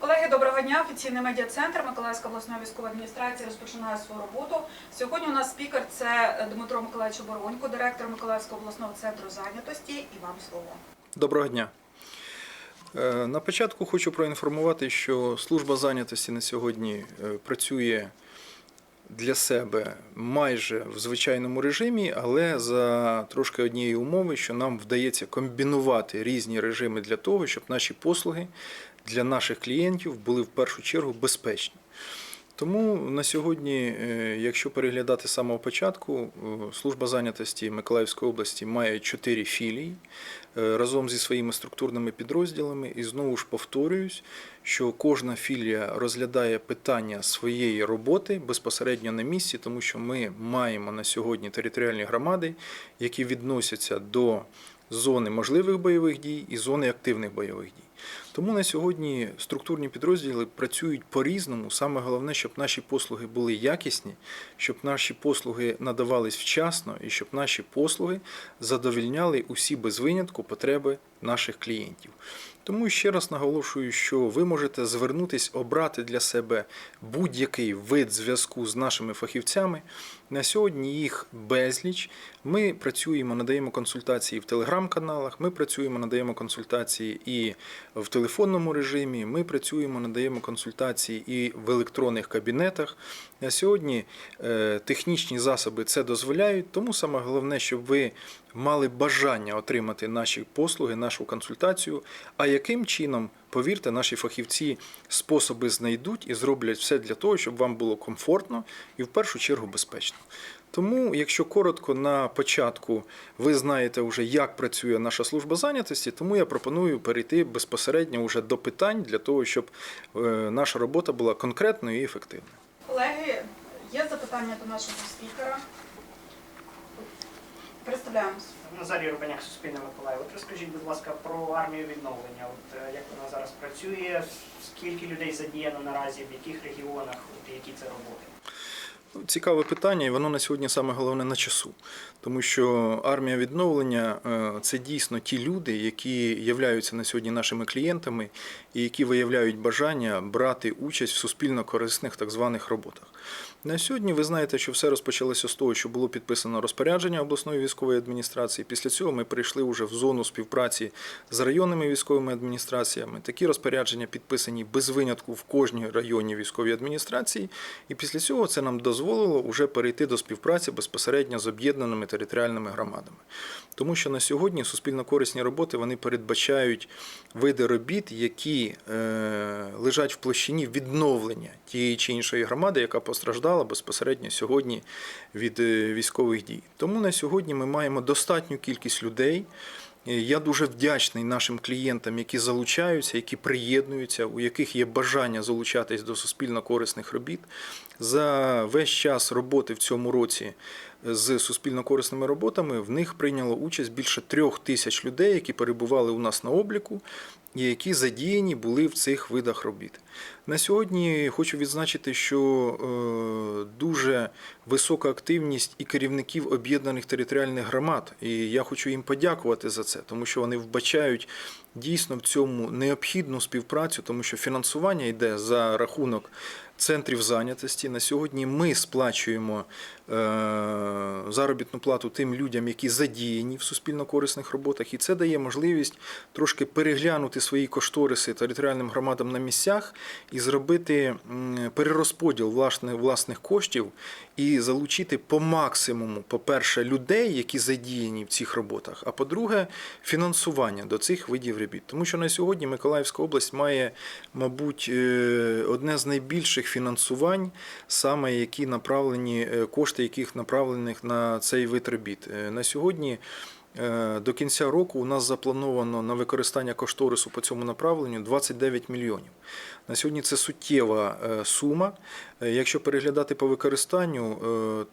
Колеги, доброго дня. Офіційний медіа-центр Миколаївська обласної військової адміністрації розпочинає свою роботу. Сьогодні у нас спікер це Дмитро Миколаївич Оборонько, директор Миколаївського обласного центру зайнятості. І вам слово. Доброго дня. Е, На початку хочу проінформувати, що служба зайнятості на сьогодні е, працює для себе майже в звичайному режимі, але за трошки однієї умови, що нам вдається комбінувати різні режими для того, щоб наші послуги для наших клієнтів були в першу чергу безпечні. Тому на сьогодні, е, якщо переглядати з самого початку, е, служба зайнятості Миколаївської області має чотири філії е, разом зі своїми структурними підрозділами. І знову ж повторююсь, що кожна філія розглядає питання своєї роботи безпосередньо на місці, тому що ми маємо на сьогодні територіальні громади, які відносяться до зони можливих бойових дій і зони активних бойових дій. Тому на сьогодні структурні підрозділи працюють по-різному. Саме головне, щоб наші послуги були якісні, щоб наші послуги надавались вчасно і щоб наші послуги задовільняли усі без винятку потреби наших клієнтів. Тому ще раз наголошую, що ви можете звернутись, обрати для себе будь-який вид зв'язку з нашими фахівцями. На сьогодні їх безліч. Ми працюємо, надаємо консультації в телеграм-каналах, ми працюємо, надаємо консультації і в телефонному режимі. Ми працюємо, надаємо консультації і в електронних кабінетах. На сьогодні е, технічні засоби це дозволяють, тому саме головне, щоб ви мали бажання отримати наші послуги, нашу консультацію. А яким чином, повірте, наші фахівці способи знайдуть і зроблять все для того, щоб вам було комфортно і в першу чергу безпечно. Тому, якщо коротко на початку ви знаєте вже, як працює наша служба зайнятості, тому я пропоную перейти безпосередньо вже до питань для того, щоб е, наша робота була конкретною і ефективною. Колеги, є запитання до нашого спікера. Представляємось. Назарій Рубаняк, Суспільне Миколаїв. От розкажіть, будь ласка, про армію відновлення. От е, як вона зараз працює, скільки людей задіяно наразі, в яких регіонах, от які це роботи? Цікаве питання, і воно на сьогодні саме головне на часу. Тому що армія відновлення е, це дійсно ті люди, які являються на сьогодні нашими клієнтами і які виявляють бажання брати участь в суспільно корисних так званих роботах. На сьогодні ви знаєте, що все розпочалося з того, що було підписано розпорядження обласної військової адміністрації. Після цього ми прийшли вже в зону співпраці з районними військовими адміністраціями. Такі розпорядження підписані без винятку в кожній районній військовій адміністрації. І після цього це нам дозволило вже перейти до співпраці безпосередньо з об'єднаними територіальними громадами. Тому що на сьогодні суспільно корисні роботи вони передбачають види робіт, які е, лежать в площині відновлення тієї чи іншої громади, яка постраждала безпосередньо сьогодні від е, військових дій. Тому на сьогодні ми маємо достатню кількість людей. Е, Я дуже вдячний нашим клієнтам, які залучаються, які приєднуються, у яких є бажання залучатись до суспільно корисних робіт. За весь час роботи в цьому році з суспільно корисними роботами в них прийняло участь більше трьох тисяч людей, які перебували у нас на обліку і які задіяні були в цих видах робіт. На сьогодні хочу відзначити, що е, дуже висока активність і керівників об'єднаних територіальних громад. І я хочу їм подякувати за це, тому що вони вбачають дійсно в цьому необхідну співпрацю, тому що фінансування йде за рахунок центрів зайнятості. На сьогодні ми сплачуємо заробітну плату тим людям, які задіяні в суспільно-корисних роботах, і це дає можливість трошки переглянути свої кошториси територіальним громадам на місцях і зробити перерозподіл власне- власних коштів і залучити по максимуму, по-перше, людей, які задіяні в цих роботах, а по-друге, фінансування до цих видів робіт. Тому що на сьогодні Миколаївська область має, мабуть, е, одне з найбільших фінансувань, саме які направлені е, кошти, яких направлених на цей вид робіт. Е, На сьогодні. е, До кінця року у нас заплановано на використання кошторису по цьому направленню 29 мільйонів. На сьогодні це суттєва е, сума. Якщо переглядати по використанню,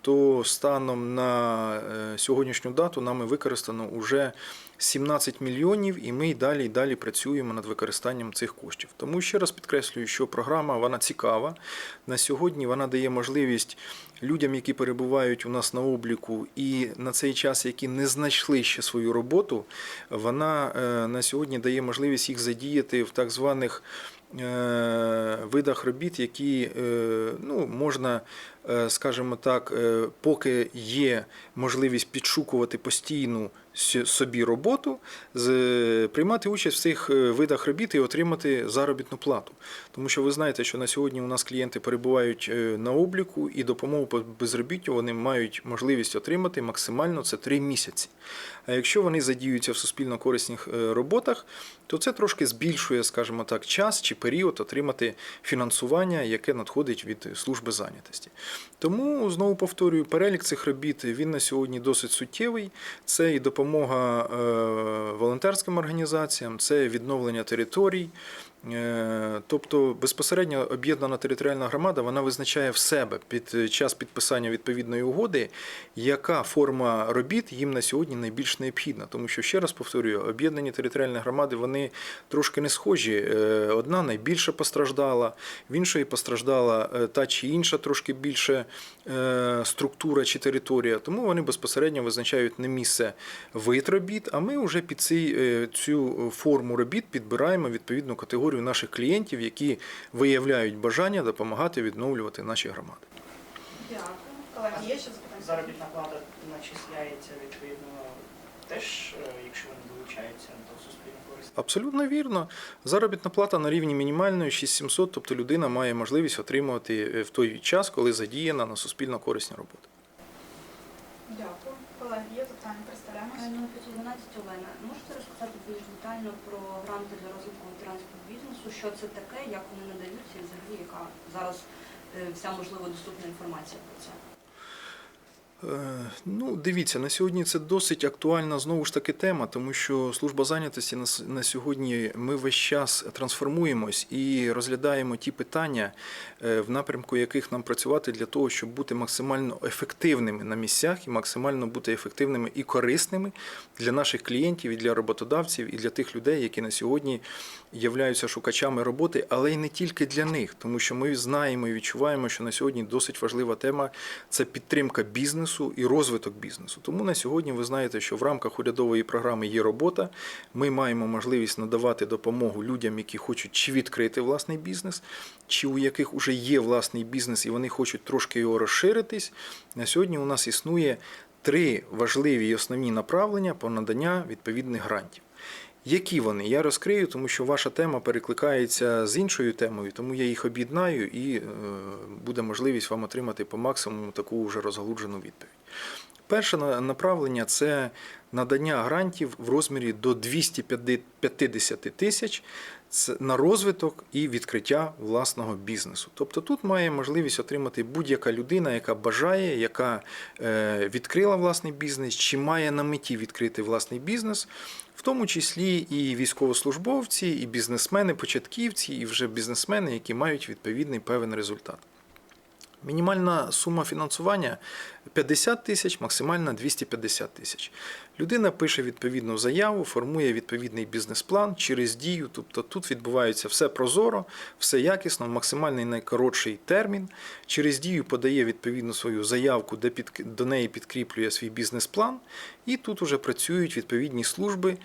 то станом на сьогоднішню дату нами використано вже 17 мільйонів, і ми й далі і далі працюємо над використанням цих коштів. Тому ще раз підкреслюю, що програма вона цікава. На сьогодні вона дає можливість людям, які перебувають у нас на обліку, і на цей час, які не знайшли ще свою роботу, вона е, на сьогодні дає можливість їх задіяти в так званих видах робіт, які е, ну, можна, е, скажімо так, е, поки є можливість підшукувати постійну собі роботу, приймати участь в цих е, видах робіт і отримати заробітну плату. Тому що ви знаєте, що на сьогодні у нас клієнти перебувають е, на обліку і допомогу по безробіттю вони мають можливість отримати максимально це 3 місяці. А якщо вони задіються в суспільно корисних е, роботах, то це трошки збільшує, скажімо так, час чи період отримати фінансування, яке надходить від служби зайнятості. Тому знову повторюю, перелік цих робіт він на сьогодні досить суттєвий. Це і допомога е, волонтерським організаціям, це відновлення територій. Е, Тобто безпосередньо об'єднана територіальна громада вона визначає в себе під час підписання відповідної угоди, яка форма робіт їм на сьогодні найбільш необхідна. Тому що ще раз повторюю, об'єднані територіальні громади вони трошки не схожі. Е, Одна найбільше постраждала, в іншої постраждала е, та чи інша трошки більше е, структура чи територія. Тому вони безпосередньо визначають не місце вид робіт, а ми вже під е, цю форму робіт підбираємо відповідну категорію наших клієнтів, які виявляють бажання допомагати відновлювати наші громади. Дякую. Колеги, є ще запитання? Заробітна плата начисляється відповідно теж, е, якщо вони долучаються до суспільно корисних. Абсолютно вірно. Заробітна плата на рівні мінімальної 6700, тобто людина має можливість отримувати е, в той час, коли задіяна на суспільно корисні роботи. Дякую. Колеги, є запитання? Представляємося. Ну, 512 Олена, можете розказати більш детально про ветеранського? Що це таке, як вони надаються і взагалі яка зараз е, вся можливо доступна інформація про це? Е, Ну, дивіться, на сьогодні це досить актуальна знову ж таки тема, тому що служба зайнятості на, сьогодні ми весь час трансформуємось і розглядаємо ті питання, е, в напрямку яких нам працювати для того, щоб бути максимально ефективними на місцях і максимально бути ефективними і корисними для наших клієнтів, і для роботодавців, і для тих людей, які на сьогодні являються шукачами роботи, але й не тільки для них, тому що ми знаємо і відчуваємо, що на сьогодні досить важлива тема це підтримка бізнесу і розвиток бізнесу. Тому на сьогодні ви знаєте, що в рамках урядової програми є робота. Ми маємо можливість надавати допомогу людям, які хочуть чи відкрити власний бізнес, чи у яких вже є власний бізнес і вони хочуть трошки його розширитись. На сьогодні у нас існує три важливі і основні направлення по надання відповідних грантів. Які вони? Я розкрию, тому що ваша тема перекликається з іншою темою, тому я їх об'єднаю і е, буде можливість вам отримати по максимуму таку вже розгалуджену відповідь. Перше направлення це надання грантів в розмірі до 250 тисяч на розвиток і відкриття власного бізнесу. Тобто тут має можливість отримати будь-яка людина, яка бажає, яка е, відкрила власний бізнес, чи має на меті відкрити власний бізнес, в тому числі і військовослужбовці, і бізнесмени, початківці, і вже бізнесмени, які мають відповідний певний результат. Мінімальна сума фінансування 50 тисяч, максимальна 250 тисяч. Людина пише відповідну заяву, формує відповідний бізнес-план через дію. Тобто тут відбувається все прозоро, все якісно, в максимальний найкоротший термін. Через дію подає відповідну свою заявку, де під, до неї підкріплює свій бізнес-план. І тут уже працюють відповідні служби.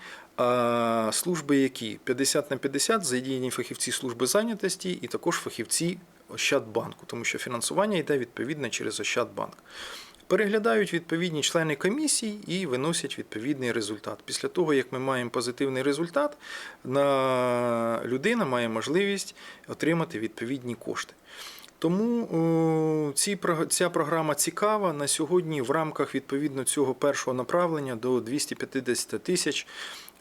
Служби, які 50 на 50 задіяні фахівці служби зайнятості і також фахівці Ощадбанку, тому що фінансування йде відповідно через Ощадбанк. Переглядають відповідні члени комісії і виносять відповідний результат. Після того, як ми маємо позитивний результат, на людина має можливість отримати відповідні кошти. Тому ця програма цікава. На сьогодні в рамках відповідно цього першого направлення до 250 тисяч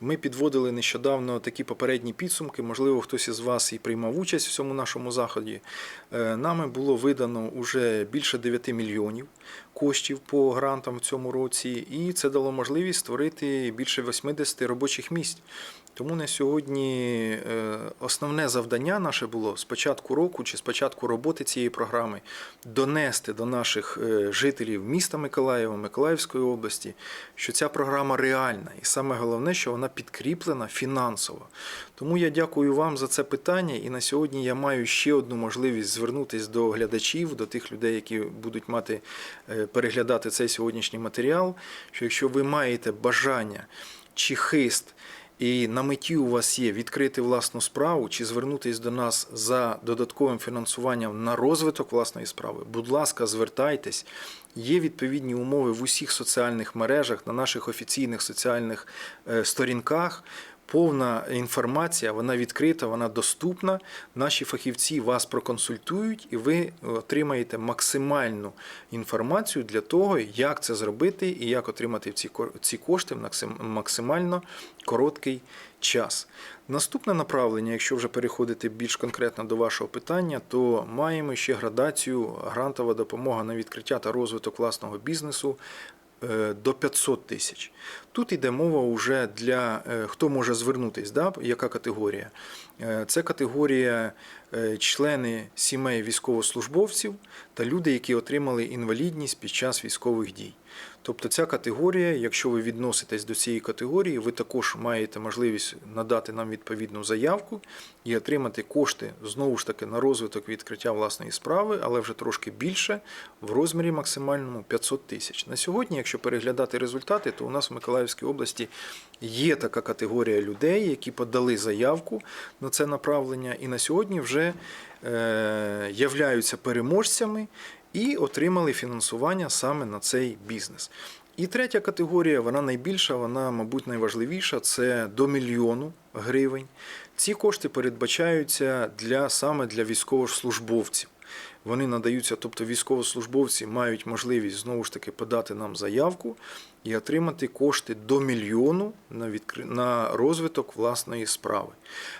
ми підводили нещодавно такі попередні підсумки. Можливо, хтось із вас і приймав участь в цьому нашому заході. Е, Нами було видано вже більше 9 мільйонів коштів по грантам в цьому році, і це дало можливість створити більше 80 робочих місць. Тому на сьогодні е, основне завдання наше було з початку року чи з початку роботи цієї програми донести до наших е, жителів міста Миколаєва, Миколаївської області, що ця програма реальна, і саме головне, що вона підкріплена фінансово. Тому я дякую вам за це питання. І на сьогодні я маю ще одну можливість звернутися до глядачів, до тих людей, які будуть мати е, переглядати цей сьогоднішній матеріал. Що якщо ви маєте бажання чи хист і на меті у вас є відкрити власну справу чи звернутися до нас за додатковим фінансуванням на розвиток власної справи, будь ласка, звертайтесь. Є відповідні умови в усіх соціальних мережах, на наших офіційних соціальних е, сторінках. Повна інформація, вона відкрита, вона доступна. Наші фахівці вас проконсультують, і ви отримаєте максимальну інформацію для того, як це зробити і як отримати ці ко- ці кошти в максимально короткий час. Наступне направлення, якщо вже переходити більш конкретно до вашого питання, то маємо ще градацію грантова допомога на відкриття та розвиток власного бізнесу до 500 тисяч. Тут йде мова вже для е, хто може звернутись, да? яка категорія. Е, Це категорія е, члени сімей військовослужбовців та люди, які отримали інвалідність під час військових дій. Тобто ця категорія, якщо ви відноситесь до цієї категорії, ви також маєте можливість надати нам відповідну заявку і отримати кошти знову ж таки на розвиток відкриття власної справи, але вже трошки більше в розмірі максимальному 500 тисяч. На сьогодні, якщо переглядати результати, то у нас в Миколаївській області є така категорія людей, які подали заявку на це направлення, і на сьогодні вже е, являються переможцями і отримали фінансування саме на цей бізнес. І третя категорія, вона найбільша, вона, мабуть, найважливіша це до мільйону гривень. Ці кошти передбачаються для саме для військовослужбовців. Вони надаються, тобто військовослужбовці мають можливість знову ж таки подати нам заявку і отримати кошти до мільйону на, відкри... на розвиток власної справи.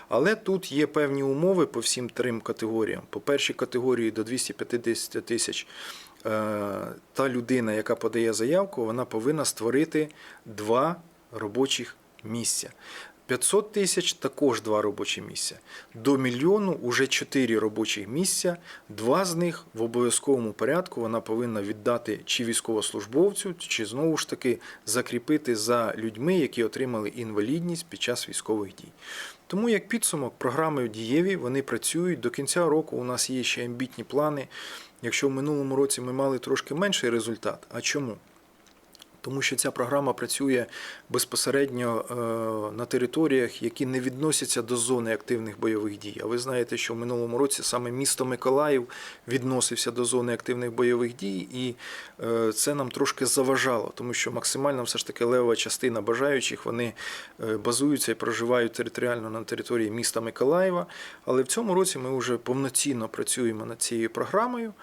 Але тут є певні умови по всім трьом категоріям. По першій категорії до 250 тисяч е, та людина, яка подає заявку, вона повинна створити два робочих місця. 500 тисяч також два робочі місця. До мільйону уже чотири робочі місця. Два з них в обов'язковому порядку вона повинна віддати чи військовослужбовцю, чи знову ж таки закріпити за людьми, які отримали інвалідність під час військових дій. Тому як підсумок, програми дієві вони працюють. До кінця року у нас є ще амбітні плани. Якщо в минулому році ми мали трошки менший результат, а чому? Тому що ця програма працює безпосередньо е, на територіях, які не відносяться до зони активних бойових дій. А ви знаєте, що в минулому році саме місто Миколаїв відносився до зони активних бойових дій, і е, це нам трошки заважало, тому що максимально все ж таки левова частина бажаючих вони е, базуються і проживають територіально на території міста Миколаєва. Але в цьому році ми вже повноцінно працюємо над цією програмою.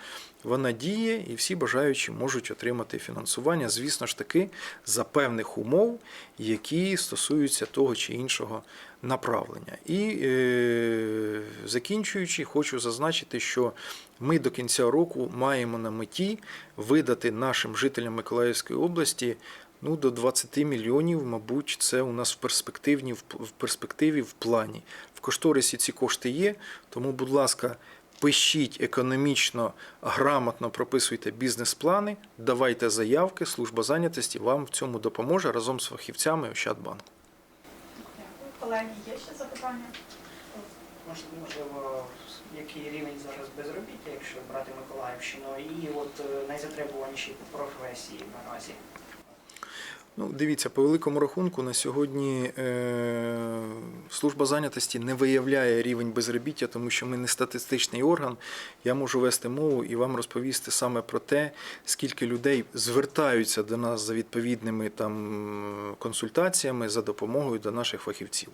Вона діє, і всі бажаючі можуть отримати фінансування, звісно ж таки, за певних умов, які стосуються того чи іншого направлення. І е, закінчуючи, хочу зазначити, що ми до кінця року маємо на меті видати нашим жителям Миколаївської області. Ну, до 20 мільйонів, мабуть, це у нас в перспективі, в перспективі в плані. В кошторисі ці кошти є, тому, будь ласка, пишіть економічно, грамотно прописуйте бізнес-плани, давайте заявки, служба зайнятості вам в цьому допоможе разом з фахівцями Ощадбанку. Дякую. Колеги, є ще запитання? Мож- Можливо, який рівень зараз безробіття, якщо брати Миколаївщину, і от е, найзатребуваніші професії наразі. Ну, дивіться, по великому рахунку на сьогодні е, служба зайнятості не виявляє рівень безробіття, тому що ми не статистичний орган. Я можу вести мову і вам розповісти саме про те, скільки людей звертаються до нас за відповідними там консультаціями за допомогою до наших фахівців.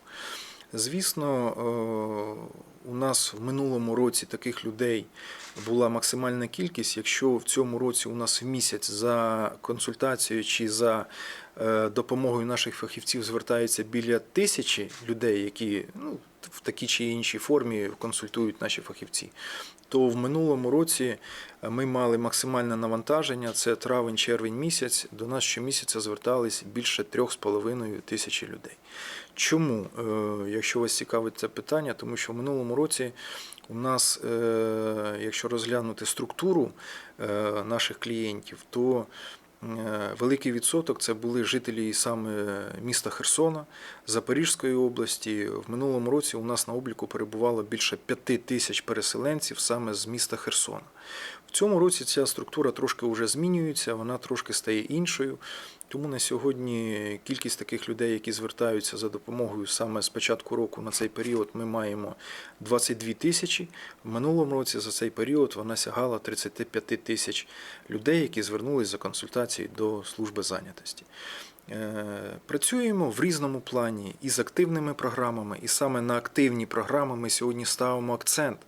Звісно, е, у нас в минулому році таких людей була максимальна кількість. Якщо в цьому році у нас в місяць за консультацією чи за допомогою наших фахівців звертається біля тисячі людей, які ну, в такій чи іншій формі консультують наші фахівці. То в минулому році е, ми мали максимальне навантаження, це травень-червень місяць. До нас щомісяця звертались більше 3,5 тисячі людей. Чому, Е, якщо вас цікавить це питання, тому що в минулому році у нас, е, якщо розглянути структуру е, наших клієнтів, то е, великий відсоток це були жителі саме міста Херсона, Запорізької області. В минулому році у нас на обліку перебувало більше п'яти тисяч переселенців саме з міста Херсона. В цьому році ця структура трошки вже змінюється, вона трошки стає іншою. Тому на сьогодні кількість таких людей, які звертаються за допомогою саме з початку року на цей період, ми маємо 22 тисячі. В минулому році за цей період вона сягала 35 тисяч людей, які звернулись за консультацією до служби зайнятості. Е, Працюємо в різному плані і з активними програмами, і саме на активні програми ми сьогодні ставимо акцент,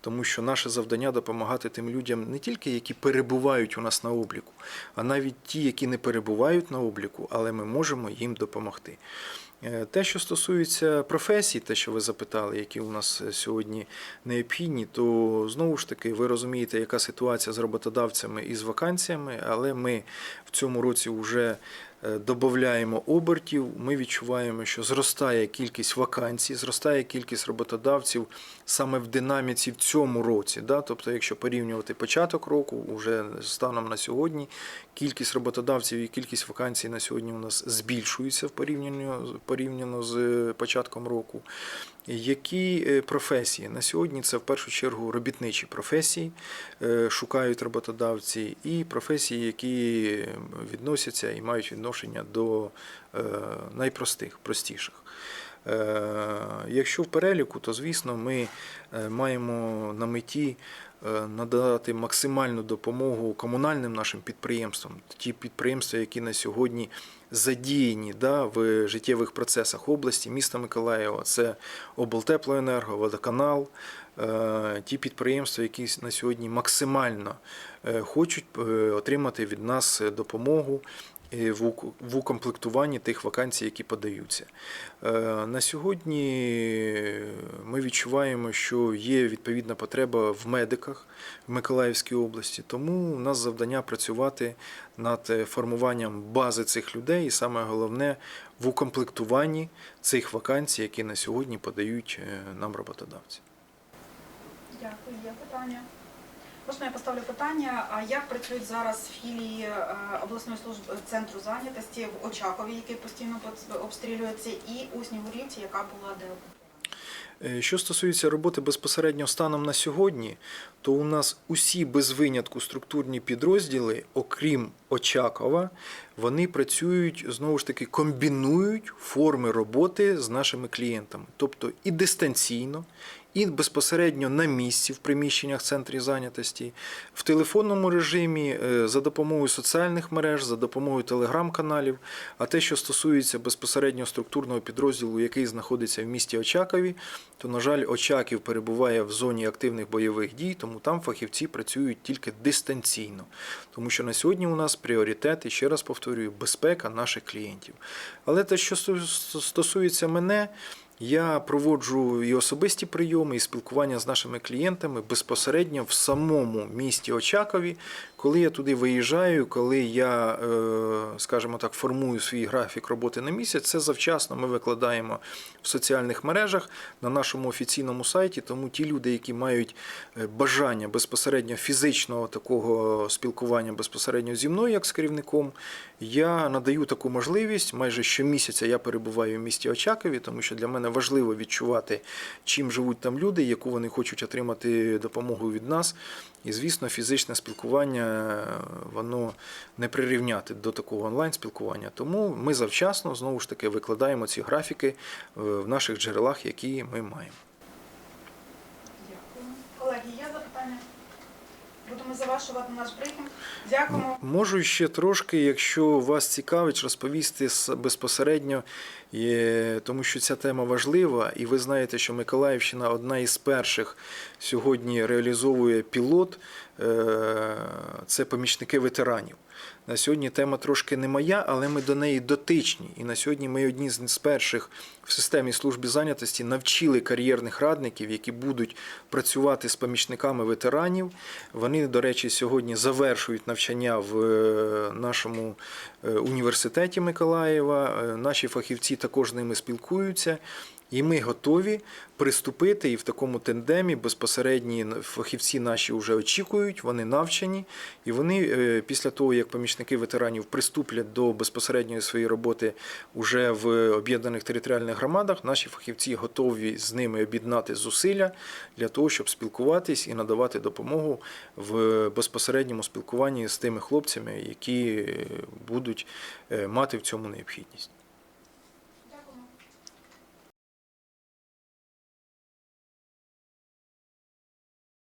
тому що наше завдання допомагати тим людям не тільки які перебувають у нас на обліку, а навіть ті, які не перебувають на обліку, але ми можемо їм допомогти. Е, Те, що стосується професій, те, що ви запитали, які у нас сьогодні необхідні, то знову ж таки ви розумієте, яка ситуація з роботодавцями і з вакансіями, але ми в цьому році вже додаємо обертів. Ми відчуваємо, що зростає кількість вакансій, зростає кількість роботодавців саме в динаміці в цьому році. Да? Тобто, якщо порівнювати початок року, вже станом на сьогодні, кількість роботодавців і кількість вакансій на сьогодні у нас збільшується в порівнянні порівняно з е, початком року. Які е, професії? На сьогодні це в першу чергу робітничі професії, е, шукають роботодавці, і професії, які відносяться і мають відношення до е, найпростих, простіших. Е, Якщо в переліку, то звісно ми е, маємо на меті е, надати максимальну допомогу комунальним нашим підприємствам, ті підприємства, які на сьогодні задіяні да, в життєвих процесах області, міста Миколаєва, це облтеплоенерго, водоканал, ті підприємства, які на сьогодні максимально хочуть отримати від нас допомогу в укомплектуванні тих вакансій, які подаються. Е, На сьогодні ми відчуваємо, що є відповідна потреба в медиках в Миколаївській області, тому у нас завдання працювати над е, формуванням бази цих людей, і саме головне в укомплектуванні цих вакансій, які на сьогодні подають е, нам роботодавці. Дякую. Є питання. Можна я поставлю питання, а як працюють зараз філії е, обласної служби центру зайнятості в Очакові, який постійно обстрілюється, і у Снігурівці, яка була де Е, Що стосується роботи безпосередньо станом на сьогодні, то у нас усі без винятку структурні підрозділи, окрім Очакова, вони працюють знову ж таки комбінують форми роботи з нашими клієнтами, тобто і дистанційно, і безпосередньо на місці в приміщеннях центрів зайнятості, в телефонному режимі, е, за допомогою соціальних мереж, за допомогою телеграм-каналів. А те, що стосується безпосередньо структурного підрозділу, який знаходиться в місті Очакові, то, на жаль, Очаків перебуває в зоні активних бойових дій, тому там фахівці працюють тільки дистанційно. Тому що на сьогодні у нас пріоритет, і ще раз повторюю, безпека наших клієнтів. Але те, що стосується мене, я проводжу і особисті прийоми, і спілкування з нашими клієнтами безпосередньо в самому місті Очакові, коли я туди виїжджаю, коли я, е, скажімо так, формую свій графік роботи на місяць, це завчасно ми викладаємо в соціальних мережах на нашому офіційному сайті. Тому ті люди, які мають е, бажання безпосередньо фізичного такого спілкування безпосередньо зі мною, як з керівником, я надаю таку можливість. Майже щомісяця я перебуваю в місті Очакові, тому що для мене важливо відчувати, чим живуть там люди, яку вони хочуть отримати допомогу від нас. І, звісно, фізичне спілкування воно не прирівняти до такого онлайн-спілкування. Тому ми завчасно знову ж таки викладаємо ці графіки е, в наших джерелах, які ми маємо. Дякую. Колеги, є запитання? Будемо завершувати наш брифінг. Дякуємо. Можу ще трошки, якщо вас цікавить, розповісти безпосередньо, е, тому що ця тема важлива, і ви знаєте, що Миколаївщина одна із перших сьогодні реалізовує пілот. е, Це помічники ветеранів. На сьогодні тема трошки не моя, але ми до неї дотичні. І на сьогодні ми одні з перших в системі служби зайнятості навчили кар'єрних радників, які будуть працювати з помічниками ветеранів. Вони, до речі, сьогодні завершують навчання в е, нашому е, університеті Миколаєва. Е, Наші фахівці також з ними спілкуються. І ми готові приступити і в такому тендемі безпосередні фахівці наші вже очікують, вони навчені, і вони е, після того, як помічники ветеранів приступлять до безпосередньої своєї роботи уже в об'єднаних територіальних громадах, наші фахівці готові з ними об'єднати зусилля для того, щоб спілкуватись і надавати допомогу в безпосередньому спілкуванні з тими хлопцями, які будуть е, мати в цьому необхідність.